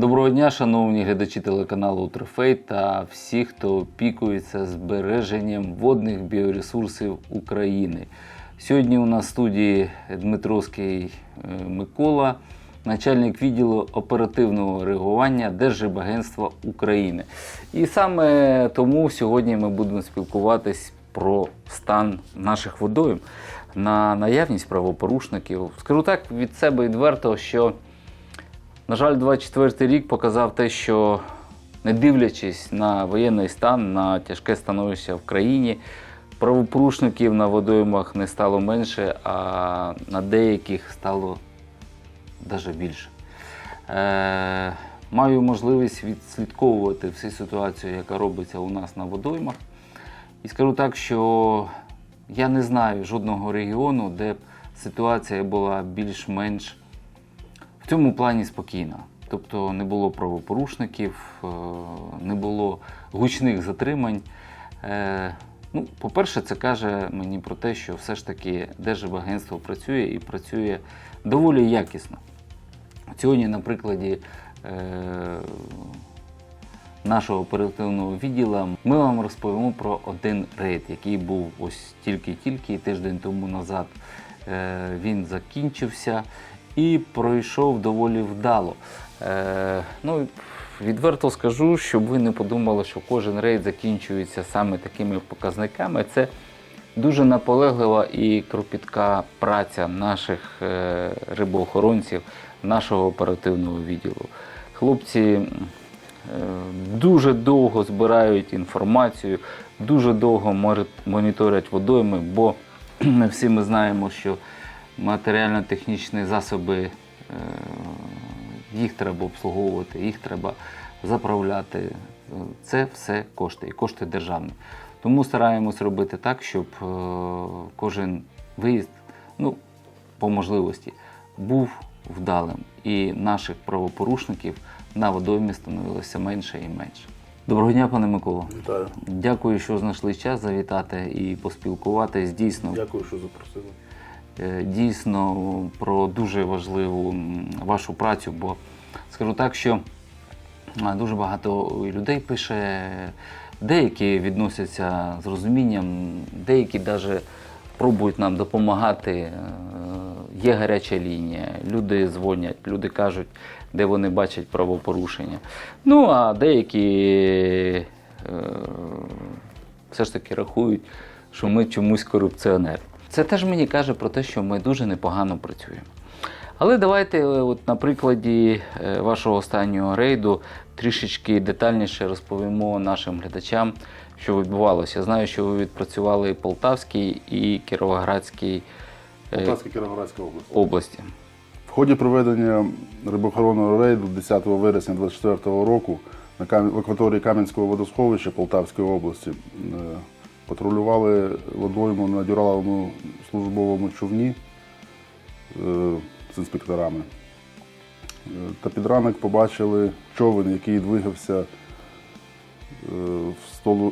Доброго дня, шановні глядачі телеканалу Трофей та всі, хто опікується збереженням водних біоресурсів України. Сьогодні у нас в студії Дмитровський е, Микола, начальник відділу оперативного реагування Держрибагентства України. І саме тому сьогодні ми будемо спілкуватись про стан наших водойм на наявність правопорушників. Скажу так від себе відверто, що на жаль, 24 рік показав те, що не дивлячись на воєнний стан, на тяжке становище в країні, правопорушників на водоймах не стало менше, а на деяких стало навіть більше. Е, маю можливість відслідковувати всю ситуацію, яка робиться у нас на водоймах. І скажу так, що я не знаю жодного регіону, де б ситуація була більш-менш в цьому плані спокійна. Тобто не було правопорушників, е, не було гучних затримань. Е, Ну, по-перше, це каже мені про те, що все ж таки Держбагентство працює і працює доволі якісно. Сьогодні, на прикладі е, нашого оперативного відділу, ми вам розповімо про один рейд, який був ось тільки-тільки тиждень тому назад. Він закінчився і пройшов доволі вдало. Е, ну, відверто скажу, щоб ви не подумали, що кожен рейд закінчується саме такими показниками. Це дуже наполеглива і кропітка праця наших е, рибоохоронців, нашого оперативного відділу. Хлопці е, дуже довго збирають інформацію, дуже довго моніторять водойми, бо всі ми знаємо, що матеріально-технічні засоби е, їх треба обслуговувати, їх треба заправляти. Це все кошти і кошти державні. Тому стараємось робити так, щоб е, кожен виїзд, ну, по можливості, був вдалим. І наших правопорушників на водоймі становилося менше і менше. Доброго дня, пане Микола. Вітаю. Дякую, що знайшли час завітати і поспілкуватись. Дійсно, Дякую, що запросили. Е, дійсно про дуже важливу вашу працю, бо скажу так, що дуже багато людей пише, деякі відносяться з розумінням, деякі навіть пробують нам допомагати. Е, Є гаряча лінія, люди дзвонять, люди кажуть, де вони бачать правопорушення. Ну а деякі е, все ж таки рахують, що ми чомусь корупціонери. Це теж мені каже про те, що ми дуже непогано працюємо. Але давайте, е, от на прикладі е, вашого останнього рейду трішечки детальніше розповімо нашим глядачам, що відбувалося. Я знаю, що ви відпрацювали Полтавський і Кіровоградський е, Полтавська Кіровоградська область. області. В ході проведення рибоохоронного рейду 10 вересня 2024 року на в акваторії Кам'янського водосховища Полтавської області патрулювали водойму на дюраловому службовому човні е, з інспекторами. Е, Та під ранок побачили човен, який двигався е,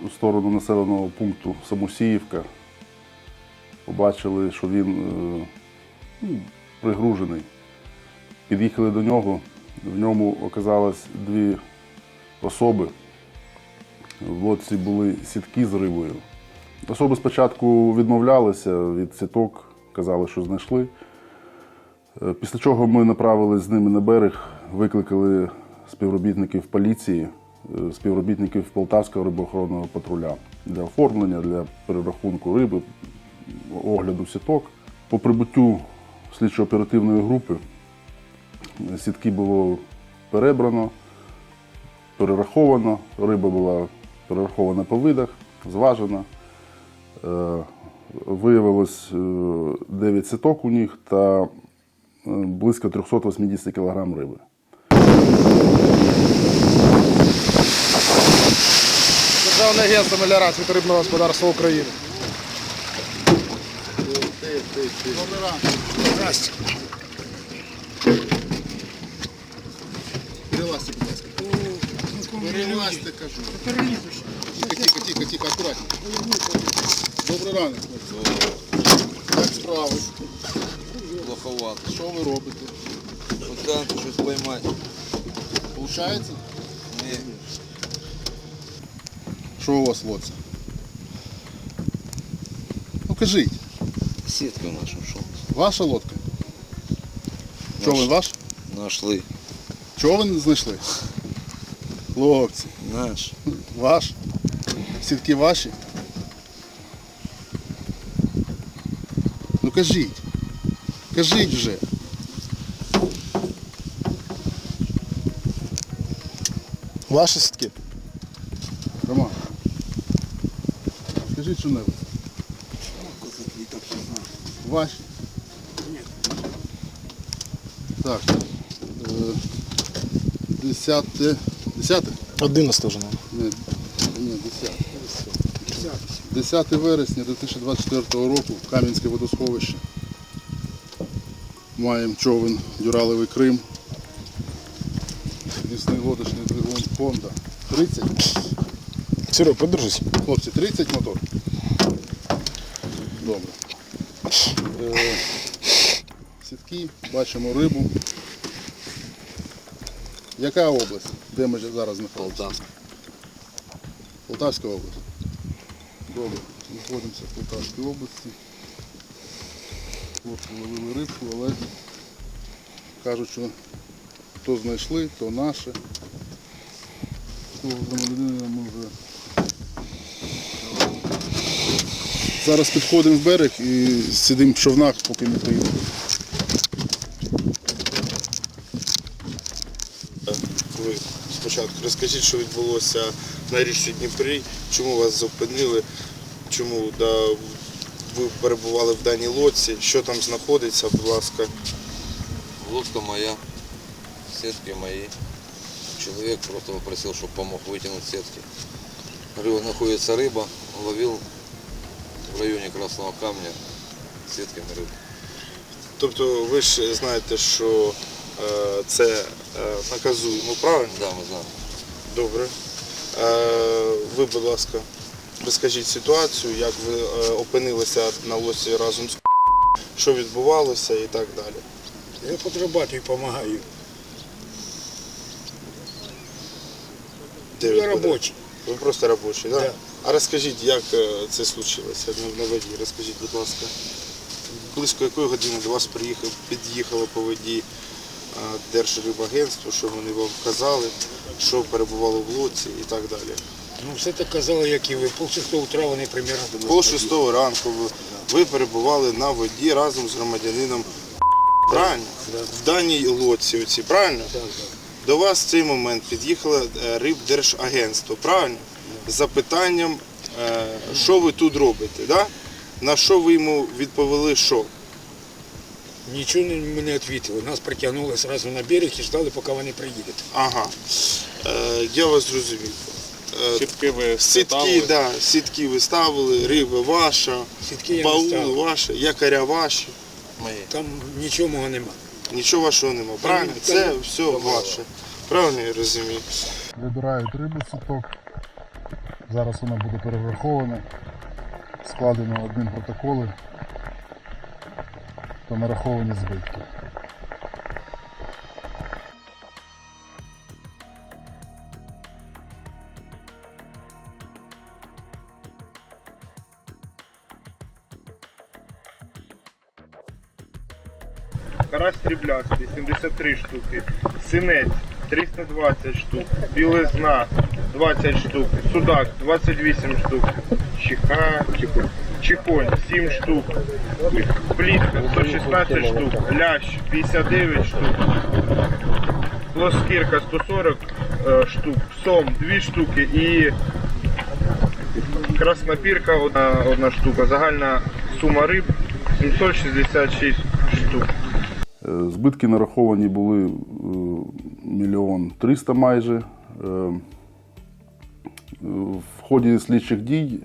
в сторону населеного пункту Самусіївка. Побачили, що він ну, пригружений. Під'їхали до нього, в ньому оказалось дві особи. В лодці були сітки з рибою. Особи спочатку відмовлялися від сіток, казали, що знайшли. Е, Після чого ми направили з ними на берег, викликали співробітників поліції, е, співробітників Полтавського рибоохоронного патруля для оформлення, для перерахунку риби, огляду сіток. По прибуттю слідчо-оперативної групи е, сітки було перебрано, перераховано, риба була перерахована по видах, зважена. Е, Виявилось е, 9 сіток у них та е, близько 380 кг риби. Державне агентство меліорації та рибного господарства України. Здрасте. Перелазьте, будь ласка. Перелазьте, кажу. Тихо, тихо, тихо, тихо, акуратно. Добрий ранок. хлопці. Як справи? Плоховато. Що ви робите? Пытаемся щось поймати. Получається? Ні. Що у вас в лодці? Ну кажіть, Сітки нашу що? ваша лодка? Човен ваш? Нашли. Човен знайшли? Хлопці, Наш. ваш? Сітки ваші? Ну кажіть. Кажіть вже. Ваші сітки? Роман. Скажіть що небудь. Ваші? Ні. Так. Е, Десяте. Десяте? 11 вже нам. Ні, ні, 10. 10 вересня 2024 року Кам'янське водосховище. Маємо човен Дюралевий Крим. Підвісний лодочний двигун Honda. 30. Серег, подержись. Хлопці, 30 мотор. Добре. Е, сітки, бачимо рибу. Яка область? Де ми зараз знаходимося? Полтавська. Полтавська область. Добре, знаходимося в Полтавській області. Хлопці ловили рибку, але кажуть, що то знайшли, то наше. Того громадянина ми вже. Зараз підходимо в берег і сидимо в човнах, поки не приїдемо. ви спочатку розкажіть, що відбулося на річці Дніпрі, чому вас зупинили, чому да, ви перебували в даній лодці, що там знаходиться, будь ласка. Лодка моя, сетки мои. Человек просто попросил, чтобы помог вытянуть сетки. Говорю, находится рыба, ловил в районе Красного Камня сетками рыбу. Тобто ви ж знаєте, що е, це е, наказуємо, правильно? Да, мы знаем. Добре. Е, ви, будь ласка, розкажіть ситуацію, як ви е, опинилися на лодці разом з що відбувалося і так далі. Я подрабатываю, помогаю. Де Я ви були? Ви просто робочий, так? Да. А розкажіть, як е, це случилося на- воді? Розкажіть, будь ласка. Близько якої години до вас приїхав, під'їхало по воді е, Держрибагентство, що вони вам вказали, що перебувало в лодці і так далі. Ну, все так казали, як і ви. Пол шестого утра вони примерно до нас. Пол шостого ранку ви, ви перебували на воді разом з громадянином. Правильно? В даній лодці оці, правильно? Так, так. До вас в цей момент під'їхало е, Рибдержагентство, правильно? З запитанням, е, що ви тут робите, да? На що ви йому відповіли, що? Нічого не- ми не відповіли. Нас притягнули одразу на берег і ждали, поки вони приїдуть. Ага. Е, я вас зрозумів. Е, Сітки ви сітки, да, сітки ви ставили, риба ваша, Сітки не ваші, якоря ваші. Мои. Там нічого мого нема. Нічого вашого нема. Правильно? там- Це все ваше. Правильно я розумію? Вибирають рибу сіток. Зараз вона буде перерахована. Складено один протоколи та нараховані збитки. Стріблястий 73 штуки, синець 320 штук, білизна 20 штук, судак 28 штук, чиха, чихонь 7 штук, плітка 116 штук, лящ 59 штук, плоскірка 140 е, штук, сом 2 штуки і краснопірка одна, одна штука. Загальна сума риб 766 штук. Збитки нараховані були е, мільйон триста майже. Е, В ході слідчих дій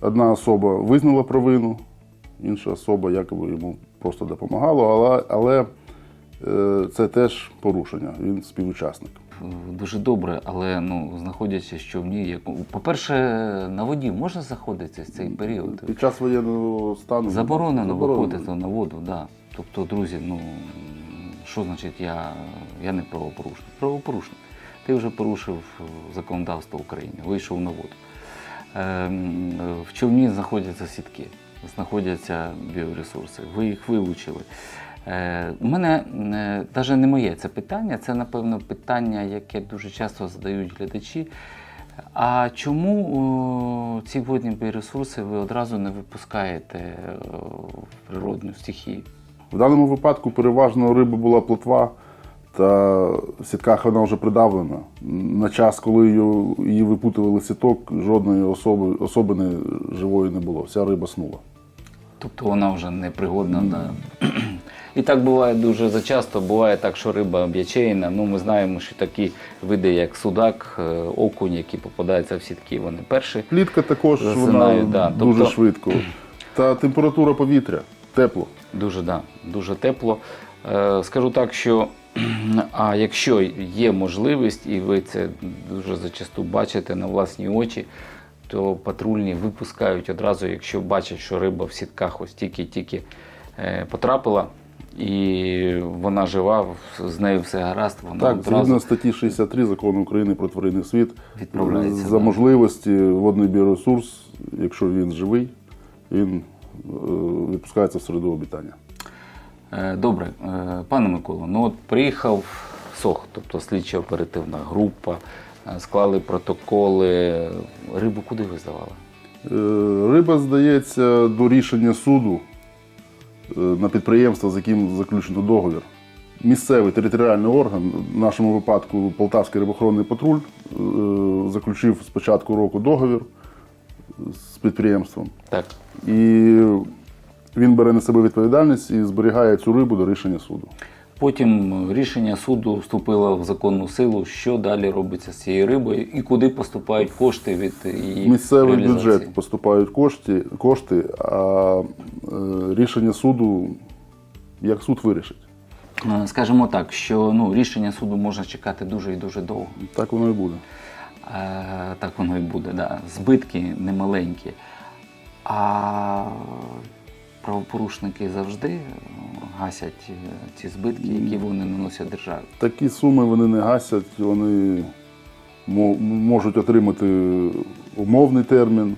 одна особа визнала провину, інша особа якоби йому просто допомагала, але, але е, це теж порушення. Він співучасник. Дуже добре, але ну, знаходячись в човні, як... по-перше, на воді можна заходити в цей період? Під час воєнного стану Заборонено виходити на воду, да. Тобто, друзі, ну що значить я, я не правопорушник? Правопорушник. ти вже порушив е, законодавство України, вийшов на воду. Ем, е, В човні знаходяться сітки, знаходяться біоресурси. Ви їх вилучили. Е, У мене навіть не моє це питання, це, напевно, питання, яке дуже часто задають глядачі. А чому ці водні біоресурси ви одразу не випускаєте е, в природну стихію? В даному випадку переважно риба була плотва, та в сітках вона вже придавлена. На час, коли її, випутували сіток, жодної особи, особини живої не було. Вся риба снула. Тобто вона вже не пригодна. Да. І так буває дуже зачасто. Буває так, що риба б'ячейна. Ну, ми знаємо, що такі види, як судак, е, окунь, які попадаються в сітки, вони перші. Плітка також вона да. дуже Тобто- швидко. Та температура повітря, тепло. Дуже, да, дуже тепло. Е, скажу так, що а якщо є можливість, і ви це дуже зачасту бачите на власні очі, то патрульні випускають одразу, якщо бачать, що риба в сітках ось тільки-тільки е, потрапила, і вона жива, з нею все гаразд, вона Так, одразу згідно статті 63 закону України про тваринний світ, Відправляється, за можливості водний біоресурс, якщо він живий, він е, випускається в середу обітання. Е, Добре, Е, пане Миколо, ну от приїхав СОХ, тобто слідча оперативна група, склали протоколи. Рибу куди ви здавали? Риба здається до рішення суду на підприємство, з яким заключено договір. Місцевий територіальний орган, в нашому випадку Полтавський рибохоронний патруль, заключив з початку року договір з підприємством. Так. І він бере на себе відповідальність і зберігає цю рибу до рішення суду. Потім рішення суду вступило в законну силу, що далі робиться з цією рибою і куди поступають кошти від її місцевий реалізації. бюджет поступають кошти, кошти а е, рішення суду, як суд вирішить. Е, Скажімо так, що ну, рішення суду можна чекати дуже і дуже довго. Так воно і буде. Е, так воно і буде. Да. Збитки немаленькі. А правопорушники завжди е, гасять е, ці збитки, які вони наносять державі. Такі суми вони не гасять, вони можуть отримати умовний термін.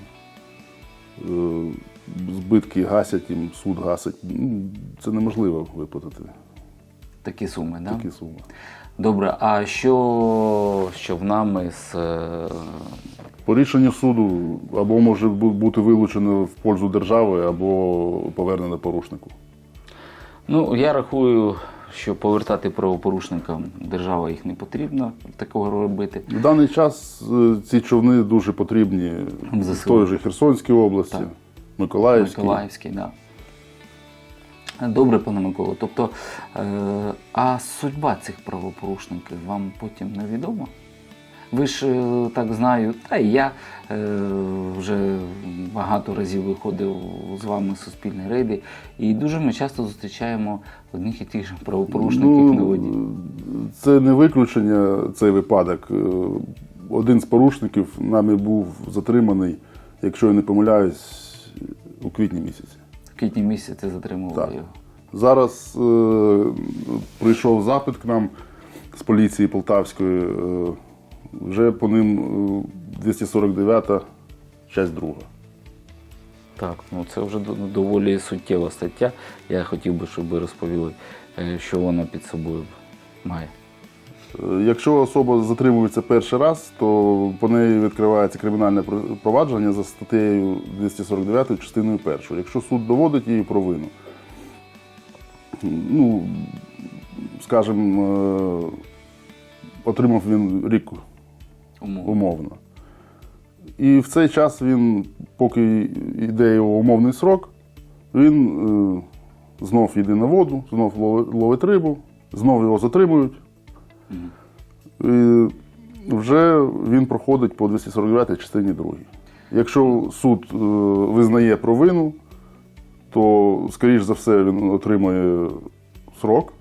Збитки гасять їм, суд гасить. Це неможливо виплатити Такі суми, да? такі суми. Добре, а що, що в нами з е, По рішенню суду або може бути вилучено в пользу держави, або повернено порушнику. Ну, я рахую, що повертати правопорушникам держава їх не потрібно такого робити. В даний час е, ці човни дуже потрібні в той же Херсонській області. Миколаївській. Миколаївський, да. Добре, пане Миколо. Тобто, е, а судьба цих правопорушників вам потім невідома? Ви ж е, так знаю, та і я е, вже багато разів виходив з вами в суспільні рейди, і дуже ми часто зустрічаємо одних і тих же правопорушників на воді. Ну, це не виключення, цей випадок. Один з порушників нами був затриманий, якщо я не помиляюсь, у квітні місяці. В квітні місяці затримували Так. його. Зараз е, прийшов запит к нам з поліції Полтавської. Е, вже по ним е, 249 часть друга. Так, ну це вже доволі суттєва стаття. Я хотів би, щоб ви розповіли, е, що вона під собою має. Якщо особа затримується перший раз, то по неї відкривається кримінальне пр- провадження за статтею 249 частиною першою. Якщо суд доводить її провину, ну, скажімо, е, отримав він рік умовно. І в цей час він, поки йде його умовний срок, він е, знов йде на воду, знов ловить рибу, знов його затримують. І вже він проходить по 249 частині 2. Якщо суд е, визнає провину, то, скоріш за все, він отримує срок.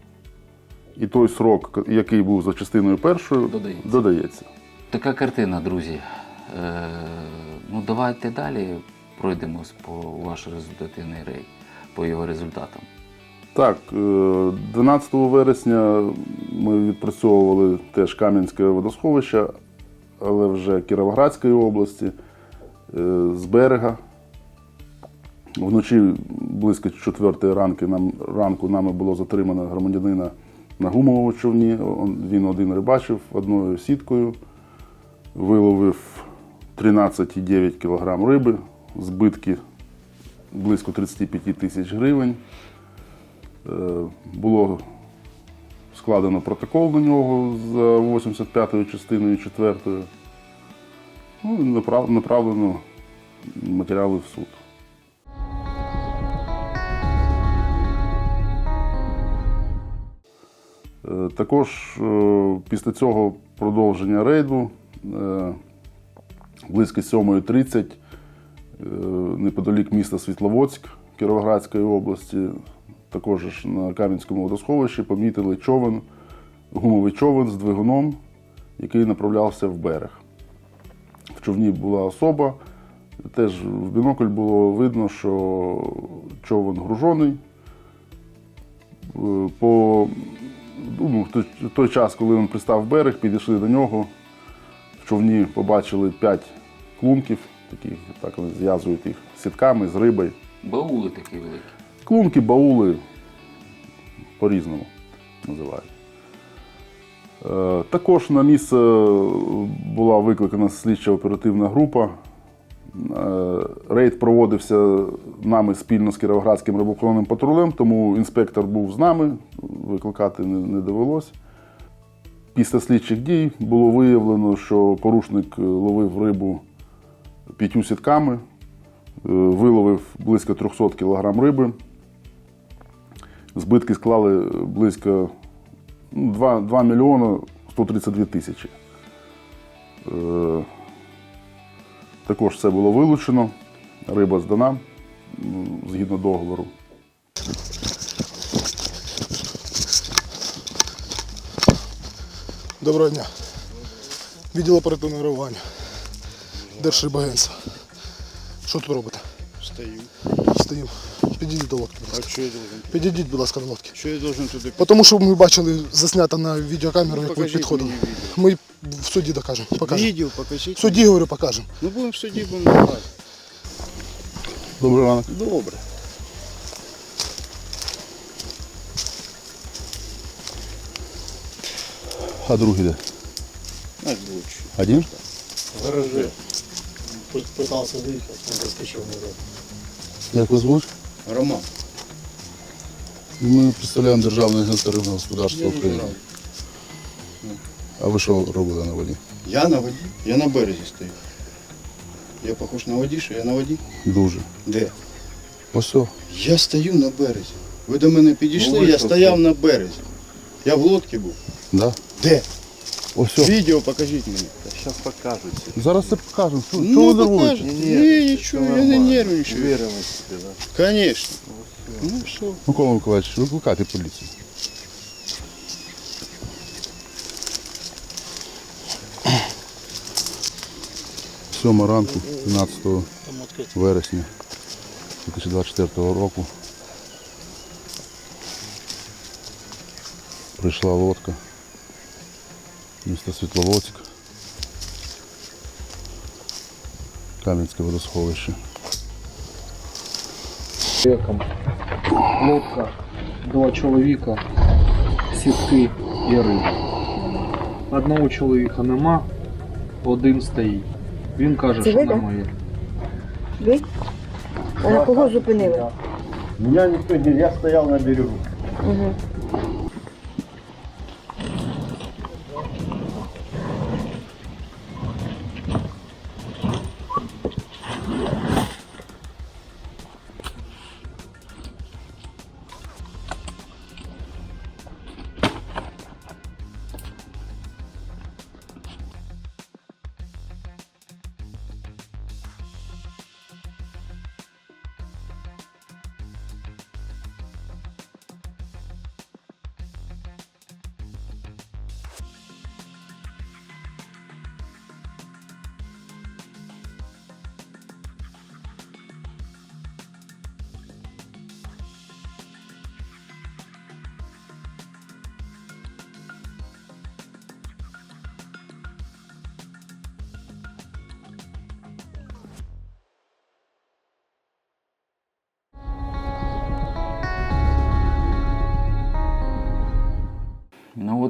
І той срок, який був за частиною першою, Додається. додається. Така картина, друзі. Е, ну, давайте далі пройдемось по ваш результативний рейд, по його результатам. Так, е, 12 вересня ми відпрацьовували теж Кам'янське водосховище, але вже Кіровоградської області, е, з берега. Вночі близько 4 ранки нам, ранку нами було затримано громадянина на гумовому човні. Він один рибачив одною сіткою, виловив 13,9 кг риби, збитки близько 35 тисяч гривень. Е, Було складено протокол на нього за 85-ю частиною 4. Ну, і направлено матеріали в суд. Е, Також е, після цього продовження рейду близько 7.30 е, неподалік міста Світловодськ Кіровоградської області, також на Кам'янському водосховищі помітили човен, гумовий човен з двигуном, який направлявся в берег. В човні була особа. Теж в бінокль було видно, що човен гружений. Е, По ну, той, час, коли він пристав в берег, підійшли до нього. В човні побачили п'ять клунків, таких, так зв'язують їх сітками з рибою. Баули такі великі. Клунки, баули по-різному називають. Е, Також на місце була викликана слідча оперативна група. Е, Рейд проводився нами спільно з Кіровоградським рибохоронним патрулем, тому інспектор був з нами, викликати не, довелось. Після слідчих дій було виявлено, що порушник ловив рибу п'ятью сітками, е, виловив близько 300 кг риби. Збитки склали близько ну, 2, 2 мільйони 132 тисячі. Е, Також це було вилучено. Риба здана згідно договору. Доброго дня. Відділ оперативного реагування. Держрибагентства. Що тут робите? Стою. Стоїмо. Підійдіть до лодки, будь А ласка. що я должен? Підійдіть, будь ласка, до лодки. Що я должен туди? Тому що ми бачили заснято на відеокамеру, як ви покажіть підходили. мені відео. Ми в суді докажемо. Покажемо. Відео покажіть. В суді, говорю, покажемо. Ну будемо в суді, будемо давати. Добрий ранок. Добре. А другий де? Наш лучше. Один? Пытался выехать, заскочил назад. Як вас звуть? Роман. Ми представляємо Державне агентство рибного господарства України. А ви що робили на воді? Я на воді. Я на березі стою. Я похож на воді, що я на воді? Дуже. Де? Ось о. Я стою на березі. Ви до мене підійшли, я стояв на березі. Я в лодці був. Да? Де? Ось о. Відео покажіть мені. Зараз це покажемо. Що, що Ну, ви нервуєте? покажете. Ні, нічого, я не нервничаю. Віримо собі, так? Звісно. Ну що? Микола Миколаївич, викликайте поліцію. Сьома ранку, 12 вересня 2024 року. Прийшла лодка. Місто Світловодськ. Кам'янське водосховище. Лодка, два чоловіка, сітки і риба. Одного чоловіка нема, один стоїть. Він каже, Це що ви, да? немає. Ви? А кого зупинили? Меня никто не... Я стоял на берегу. Угу.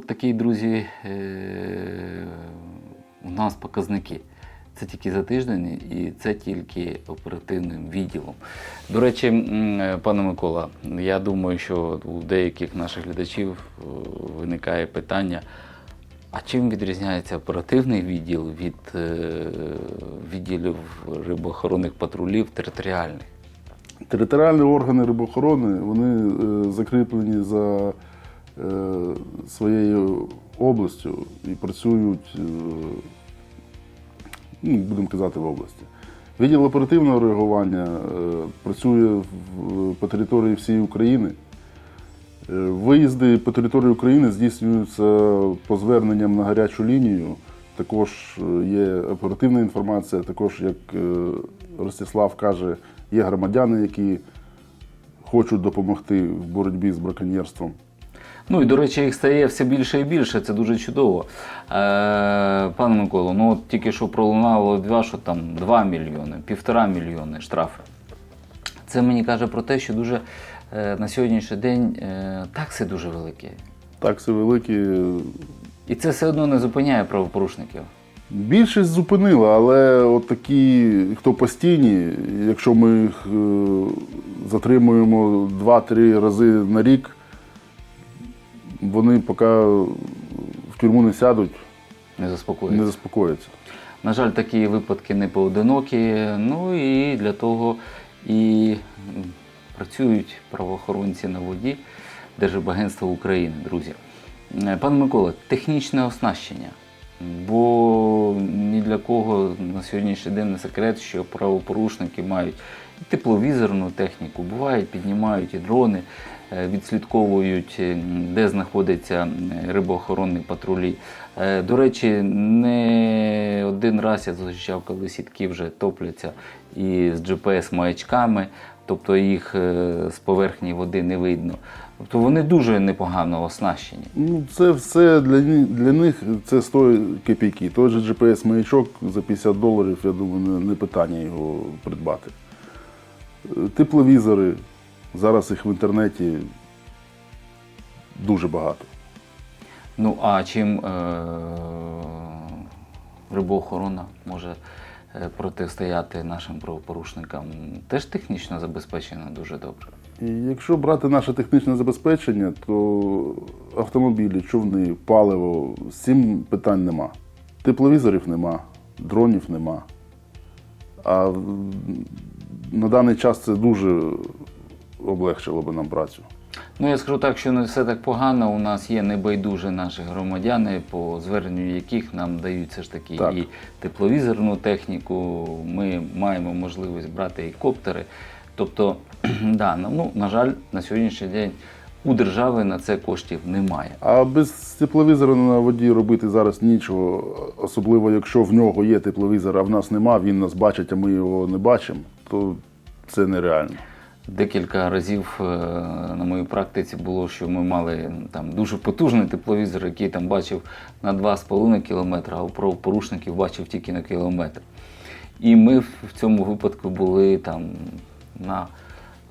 От такі, друзі, е, у нас показники. Це тільки за тиждень і це тільки оперативним відділом. До речі, пане Микола, я думаю, що у деяких наших глядачів е, виникає питання, а чим відрізняється оперативний відділ від е, відділів рибоохоронних патрулів територіальних? Територіальні органи рибоохорони вони закріплені за своєю областю і працюють, е, ну, будемо казати, в області. Відділ оперативного реагування е, працює по території всієї України. Е, Виїзди по території України здійснюються по зверненням на гарячу лінію. Також е, є оперативна інформація, також, як е, Ростислав каже, є громадяни, які хочуть допомогти в боротьбі з браконьєрством. Ну і до речі, їх стає все більше і більше, це дуже чудово. Е, пане Миколо, ну от тільки що пролунало від вас, що там 2 мільйони, півтора мільйони штрафи. Це мені каже про те, що дуже е, на сьогоднішній день е, такси дуже великі. Такси великі. І це все одно не зупиняє правопорушників. Більшість зупинила, але от такі, хто постійні, якщо ми їх е, затримуємо 2-3 рази на рік, вони поки в тюрму не сядуть, Не заспокоюється. не заспокояться. На жаль, такі випадки не поодинокі. Ну і для того і працюють правоохоронці на воді Держбагентства України, друзі. Е, Пане Микола, технічне оснащення. Бо ні для кого на сьогоднішній день не секрет, що правопорушники мають і тепловізорну техніку, бувають, піднімають і дрони, відслідковують, е, де знаходяться рибоохоронні патрулі. Е, До речі, не один раз я зустрічав, коли сітки вже топляться і з GPS-маячками, тобто їх е, з поверхні води не видно. Тобто вони дуже непогано оснащені. Ну, це все для, для них це стоїть копійки. Той же GPS-маячок за 50 доларів, я думаю, не, питання його придбати. Е, Тепловізори, зараз їх в інтернеті дуже багато. Ну а чим е- рибоохорона може е, протистояти нашим правопорушникам? Теж технічно забезпечено дуже добре. І якщо брати наше технічне забезпечення, то автомобілі, човни, паливо, з цим питань нема. Тепловізорів нема, дронів нема. А на даний час це дуже облегшило би нам працю. Ну я скажу так, що не все так погано. У нас є небайдужі наші громадяни, по зверненню яких нам дають все ж таки Так. і тепловізорну техніку. Ми маємо можливість брати і коптери. Тобто, да, ну, на жаль, на сьогоднішній день у держави на це коштів немає. А без тепловізора на воді робити зараз нічого, особливо якщо в нього є тепловізор, а в нас нема, він нас бачить, а ми його не бачимо, то це нереально. Декілька разів е, на моїй практиці було, що ми мали там дуже потужний тепловізор, який там бачив на 2,5 кілометра, а у правопорушників бачив тільки на кілометр. І ми в цьому випадку були там на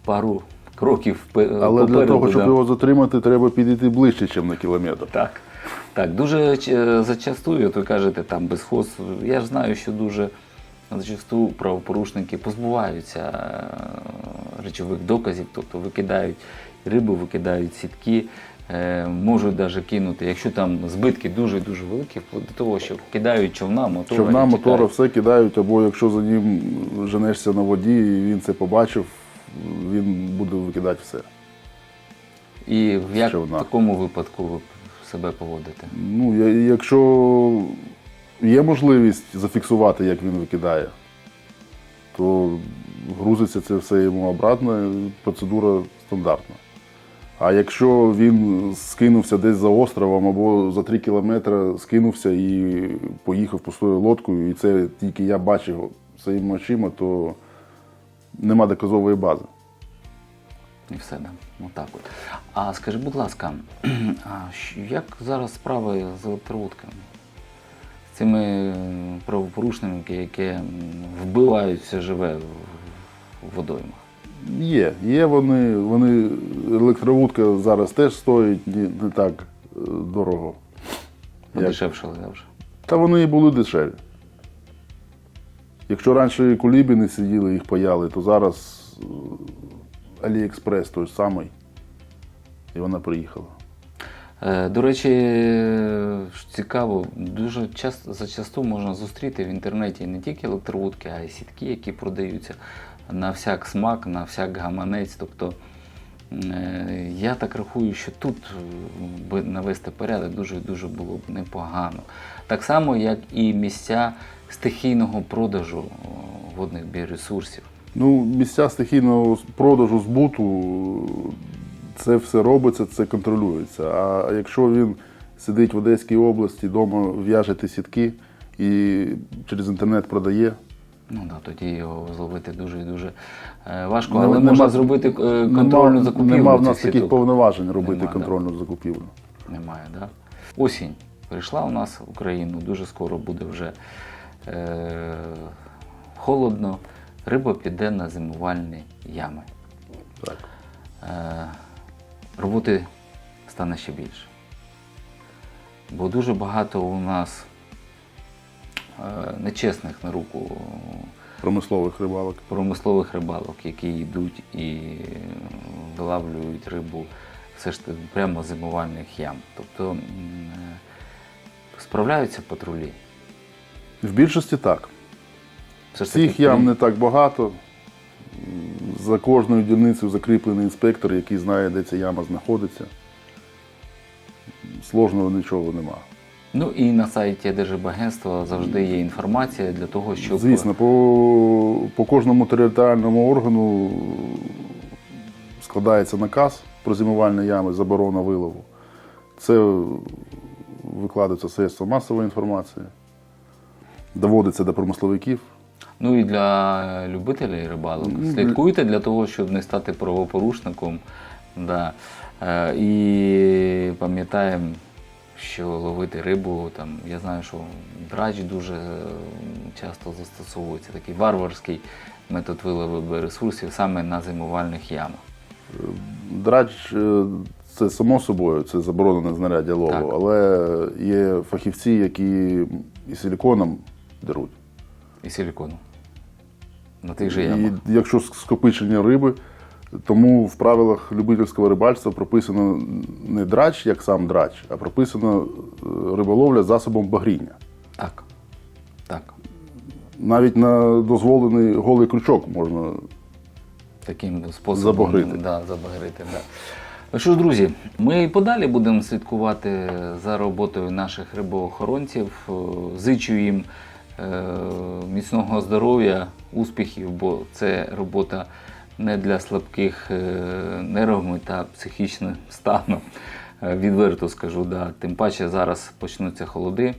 пару кроків впе- Але для того, щоб да. його затримати, треба підійти ближче, ніж на кілометр. Так. Так, дуже зачастую, от ви кажете, там безхоз. Я ж знаю, що дуже зачасту правопорушники позбуваються е, речових доказів, тобто викидають рибу, викидають сітки, е, можуть навіть кинути, якщо там збитки дуже-дуже великі, до того, що кидають човна, мотора. Човна, мотора, все кидають, або якщо за ним женешся на воді, і він це побачив, він буде викидати все. І як в такому випадку ви себе поводите? Ну, я- якщо є можливість зафіксувати, як він викидає, то грузиться це все йому обратно, процедура стандартна. А якщо він скинувся десь за островом або за 3 кілометри скинувся і поїхав пустою лодкою, і це тільки я бачив своїми очима, то нема доказової бази. І все, да. Отак от. А скажи, будь ласка, як зараз справи з електроводками? Цими правопорушниками, які м, вбивають все живе в- водоймах? Є, є вони, вони електровудка зараз теж стоїть не, не так е, дорого. Подешевшали да, вже. Та вони і були дешеві. Якщо раніше кулібіни сиділи, їх паяли, то зараз е, Аліекспрес той самий. І вона приїхала. Е, До речі, е, цікаво, дуже часто зачасту можна зустріти в інтернеті не тільки електровудки, а й сітки, які продаються на всяк смак, на всяк гаманець. Тобто е, я так рахую, що тут навести порядок дуже дуже було б непогано. Так само, як і місця стихійного продажу водних біоресурсів. Ну, місця стихійного продажу збуту, це все робиться, це контролюється. А якщо він сидить в Одеській області, вдома в'яже ті сітки і через інтернет продає, Ну да, тоді його зловити дуже і дуже е, важко, нема- але можна зробити е, контрольну нема, закупівлю. Нема в нас таких сіток. повноважень робити Нема, да. контрольну закупівлю. Немає, да? Осінь прийшла у нас в Україну, дуже скоро буде вже е- холодно, риба піде на зимувальні ями. Так. Е- роботи стане ще більше. Бо дуже багато у нас е- нечесних на руку Промислових рибалок. промислових рибалок, які йдуть і вилавлюють рибу все ж таки прямо з зимувальних ям. Тобто е, справляються патрулі. В більшості так. Все ж Цих ям не так багато. За кожною дільницею закріплений інспектор, який знає, де ця яма знаходиться. Сложного нічого нема. Ну і на сайті Держибагентства завжди є інформація для того, щоб Звісно, по, по кожному територіальному органу складається наказ про зимувальні ями, заборона вилову. Це викладається средства масової інформації, доводиться до промисловиків. Ну і для любителів рибалок. Ну, Слідкуйте для того, щоб не стати правопорушником. Да. Е, І пам'ятаємо, що ловити рибу, там, я знаю, що драч дуже е, часто застосовується, такий варварський метод вилову ресурсів саме на зимувальних ямах. Драч е, це само собою, це заборонене знаряддя лову, Так. але є фахівці, які і силіконом деруть. І силікону. На тих же І якщо скопичення риби, тому в правилах любительського рибальства прописано не драч, як сам драч, а прописано е, риболовля засобом багріння. Так. Так. Навіть на дозволений голий крючок можна. Таким способом Забагрити. Да, забагрити да. Ну що ж, друзі, ми і подалі будемо слідкувати за роботою наших рибоохоронців. Е, Зичу їм міцного здоров'я, успіхів, бо це робота не для слабких е, нервами та психічним станом. Е, Відверто скажу, да. тим паче зараз почнуться холоди.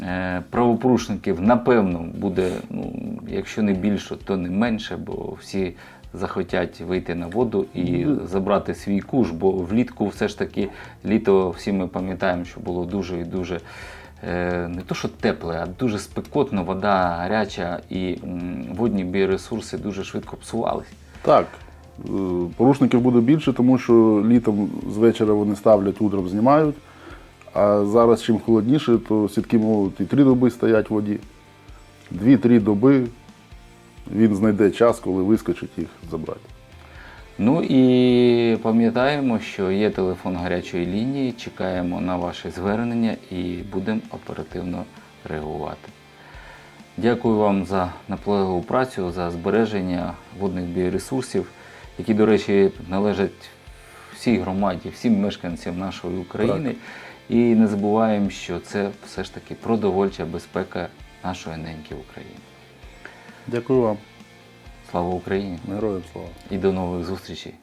Е, Правопорушників, напевно, буде, ну, якщо не більше, то не менше, бо всі захотять вийти на воду і забрати свій куш, бо влітку все ж таки літо всі ми пам'ятаємо, що було дуже і дуже е, не то, що тепле, а дуже спекотно, вода гаряча і водні біоресурси дуже швидко псувалися. Так, е, порушників буде більше, тому що літом з вечора вони ставлять, утром знімають. А зараз чим холодніше, то сітки можуть і три доби стоять в воді. Дві-три доби він знайде час, коли вискочить їх забрати. Ну і пам'ятаємо, що є телефон гарячої лінії. Чекаємо на ваші звернення і будемо оперативно реагувати. Дякую вам за наполегливу працю, за збереження водних біоресурсів, які, до речі, належать всій громаді, всім мешканцям нашої України. І не забуваємо, що це все ж таки продовольча безпека нашої неньки України. Дякую вам. Слава Україні Героям слава. і до нових зустрічей!